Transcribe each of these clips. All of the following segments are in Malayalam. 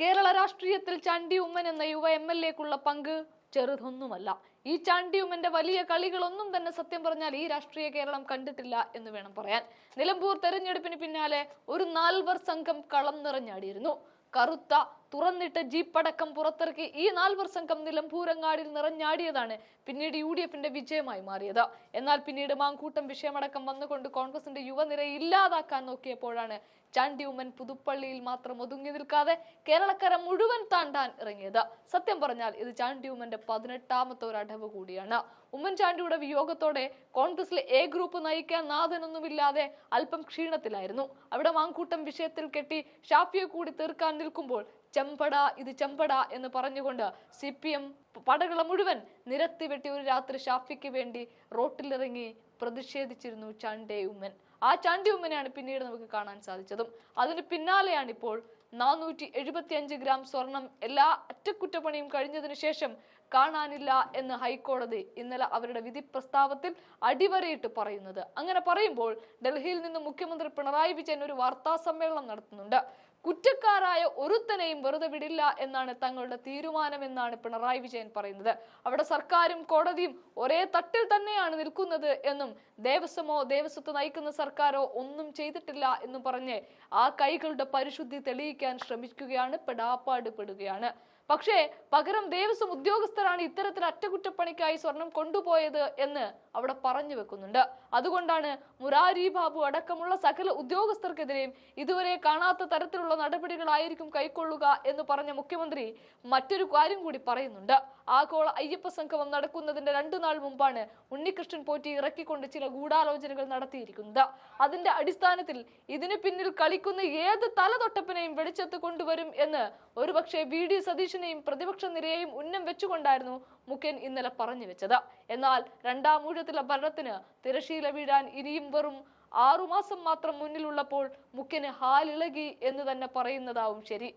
കേരള രാഷ്ട്രീയത്തിൽ ചാണ്ടി ഉമ്മൻ എന്ന യുവ എം എൽ എക്കുള്ള പങ്ക് ചെറുതൊന്നുമല്ല. ഈ ചാണ്ടി ഉമ്മന്റെ വലിയ കളികളൊന്നും തന്നെ സത്യം പറഞ്ഞാൽ ഈ രാഷ്ട്രീയ കേരളം കണ്ടിട്ടില്ല എന്ന് വേണം പറയാൻ. നിലമ്പൂർ തെരഞ്ഞെടുപ്പിന് പിന്നാലെ ഒരു നാൽവർ സംഘം കളം നിറഞ്ഞാടിയിരുന്നു. കറുത്ത തുറന്നിട്ട ജീപ്പ് അടക്കം പുറത്തിറക്കി ഈ നാൽവർ സംഘം നിലമ്പൂരങ്ങാടിൽ നിറഞ്ഞാടിയതാണ് പിന്നീട് യു ഡി എഫിന്റെ വിജയമായി മാറിയത്. എന്നാൽ പിന്നീട് മാങ്കൂട്ടം വിഷയമടക്കം വന്നുകൊണ്ട് കോൺഗ്രസിന്റെ യുവനിര ഇല്ലാതാക്കാൻ നോക്കിയപ്പോഴാണ് ചാണ്ടി ഉമ്മൻ പുതുപ്പള്ളിയിൽ മാത്രം ഒതുങ്ങി നിൽക്കാതെ കേരളക്കര മുഴുവൻ താണ്ടാൻ ഇറങ്ങിയത്. സത്യം പറഞ്ഞാൽ ഇത് ചാണ്ടി ഉമ്മന്റെ പതിനെട്ടാമത്തെ ഒരു അടവ് കൂടിയാണ്. ഉമ്മൻചാണ്ടിയുടെ വിയോഗത്തോടെ കോൺഗ്രസിലെ എ ഗ്രൂപ്പ് നയിക്കാൻ നാഥനൊന്നുമില്ലാതെ അല്പം ക്ഷീണത്തിലായിരുന്നു. അവിടെ മാങ്കൂട്ടം വിഷയത്തിൽ കെട്ടി ഷാഫിയെ കൂടി തീർക്കാൻ നിൽക്കുമ്പോൾ ചെമ്പട ഇത് ചെമ്പട എന്ന് പറഞ്ഞുകൊണ്ട് സി പി എം പടകളെ മുഴുവൻ നിരത്തി വെട്ടി ഒരു രാത്രി ഷാഫിക്ക് വേണ്ടി റോട്ടിലിറങ്ങി പ്രതിഷേധിച്ചിരുന്നു ചാണ്ടേ ഉമ്മൻ. ആ ചാണ്ടി ഉമ്മനെയാണ് പിന്നീട് നമുക്ക് കാണാൻ സാധിച്ചതും. അതിന് പിന്നാലെയാണ് ഇപ്പോൾ നാനൂറ്റി എഴുപത്തി അഞ്ച് ഗ്രാം സ്വർണം എല്ലാ അറ്റകുറ്റപ്പണിയും കഴിഞ്ഞതിനു ശേഷം കാണാനില്ല എന്ന് ഹൈക്കോടതി ഇന്നലെ അവരുടെ വിധി പ്രസ്താവത്തിൽ അടിവരയിട്ട് പറയുന്നത്. അങ്ങനെ പറയുമ്പോൾ ഡൽഹിയിൽ നിന്ന് മുഖ്യമന്ത്രി പിണറായി വിജയൻ ഒരു വാർത്താ സമ്മേളനം നടത്തുന്നുണ്ട്. കുറ്റക്കാരായ ഒരുത്തനെയും വെറുതെ വിടില്ല എന്നാണ് തങ്ങളുടെ തീരുമാനമെന്നാണ് പിണറായി വിജയൻ പറയുന്നത്. അവിടെ സർക്കാരും കോടതിയും ഒരേ തട്ടിൽ തന്നെയാണ് നിൽക്കുന്നത് എന്നും ദേവസ്വമോ ദേവസ്വത്തെ നയിക്കുന്ന സർക്കാരോ ഒന്നും ചെയ്തിട്ടില്ല എന്ന് പറഞ്ഞ് ആ കൈകളുടെ പരിശുദ്ധി തെളിയിക്കാൻ ശ്രമിക്കുകയാണ് പെടാപ്പാട് പെടുകയാണ്. പക്ഷേ പകരം ദേവസ്വം ഉദ്യോഗസ്ഥരാണ് ഇത്തരത്തിൽ അറ്റകുറ്റപ്പണിക്കായി സ്വർണം കൊണ്ടുപോയത് എന്ന് അവിടെ പറഞ്ഞു വെക്കുന്നുണ്ട്. അതുകൊണ്ടാണ് മുരാരി ബാബു അടക്കമുള്ള സകല ഉദ്യോഗസ്ഥർക്കെതിരെയും ഇതുവരെ കാണാത്ത തരത്തിലുള്ള നടപടികളായിരിക്കും കൈക്കൊള്ളുക എന്ന് പറഞ്ഞ മുഖ്യമന്ത്രി മറ്റൊരു കാര്യം കൂടി പറയുന്നുണ്ട്. ആഗോള അയ്യപ്പ സംഗമം നടക്കുന്നതിന്റെ രണ്ടു നാൾ മുമ്പാണ് ഉണ്ണികൃഷ്ണൻ പോറ്റി ഇറക്കിക്കൊണ്ട് ചില ഗൂഢാലോചനകൾ നടത്തിയിരിക്കുന്നത്. അതിന്റെ അടിസ്ഥാനത്തിൽ ഇതിനു പിന്നിൽ കളിക്കുന്ന ഏത് തലതൊട്ടപ്പിനെയും വെളിച്ചത്ത് കൊണ്ടുവരും എന്ന് ഒരുപക്ഷെ വി ഡി സതീശനെയും പ്രതിപക്ഷ നിരയെയും ഉന്നം വെച്ചുകൊണ്ടായിരുന്നു മുഖ്യൻ ഇന്നലെ പറഞ്ഞു വെച്ചത്. എന്നാൽ രണ്ടാം ഊഴത്തിലെ ഭരണത്തിന് തിരശീല വീഴാൻ ഇനിയും വെറും ആറുമാസം മാത്രം മുന്നിലുള്ളപ്പോൾ മുഖ്യന് ഹാലിളകി എന്ന് തന്നെ പറയുന്നതാവും ശരി.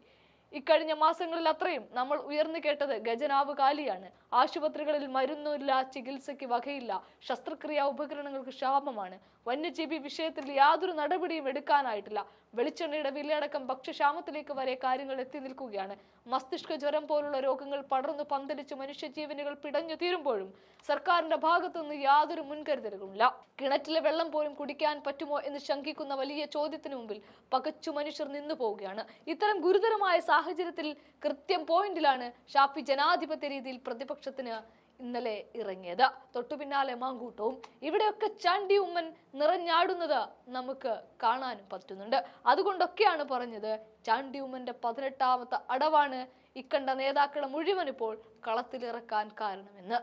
ഇക്കഴിഞ്ഞ മാസങ്ങളിൽ അത്രയും നമ്മൾ ഉയർന്നു കേട്ടത് ഗജനാവ് കാലിയാണ്. ആശുപത്രികളിൽ മരുന്നില്ല ചികിത്സയ്ക്ക് വകയില്ല ശസ്ത്രക്രിയാ ഉപകരണങ്ങൾക്ക് ക്ഷാമമാണ് വന്യജീവി വിഷയത്തിൽ യാതൊരു നടപടിയും എടുക്കാനായിട്ടില്ല. വെളിച്ചെണ്ണയുടെ വിലയടക്കം ഭക്ഷ്യക്ഷാമത്തിലേക്ക് വരെ കാര്യങ്ങൾ എത്തി നിൽക്കുകയാണ്. മസ്തിഷ്ക ജ്വരം പോലുള്ള രോഗങ്ങൾ പടർന്നു പന്തലിച്ച് മനുഷ്യജീവനുകൾ പിടഞ്ഞു തീരുമ്പോഴും സർക്കാരിന്റെ ഭാഗത്തുനിന്ന് യാതൊരു മുൻകരുതലുകളുമില്ല. കിണറ്റിലെ വെള്ളം പോലും കുടിക്കാൻ പറ്റുമോ എന്ന് ശങ്കിക്കുന്ന വലിയ ചോദ്യത്തിന് മുമ്പിൽ പകച്ചു മനുഷ്യർ നിന്നു പോവുകയാണ് ഇത്തരം ഗുരുതരമായ സാഹചര്യത്തിൽ കൃത്യം പോയിന്റിലാണ് ഷാഫി ജനാധിപത്യ രീതിയിൽ പ്രതിപക്ഷത്തിന് ഇന്നലെ ഇറങ്ങിയത്. തൊട്ടു പിന്നാലെ മാങ്കൂട്ടവും. ഇവിടെയൊക്കെ ചാണ്ടി ഉമ്മൻ നിറഞ്ഞാടുന്നത് നമുക്ക് കാണാനും പറ്റുന്നുണ്ട്. അതുകൊണ്ടൊക്കെയാണ് പറഞ്ഞത് ചാണ്ടി ഉമ്മന്റെ പതിനെട്ടാമത്തെ അടവാണ് ഇക്കണ്ട നേതാക്കളെ മുഴുവൻ ഇപ്പോൾ കളത്തിലിറക്കാൻ കാരണമെന്ന്.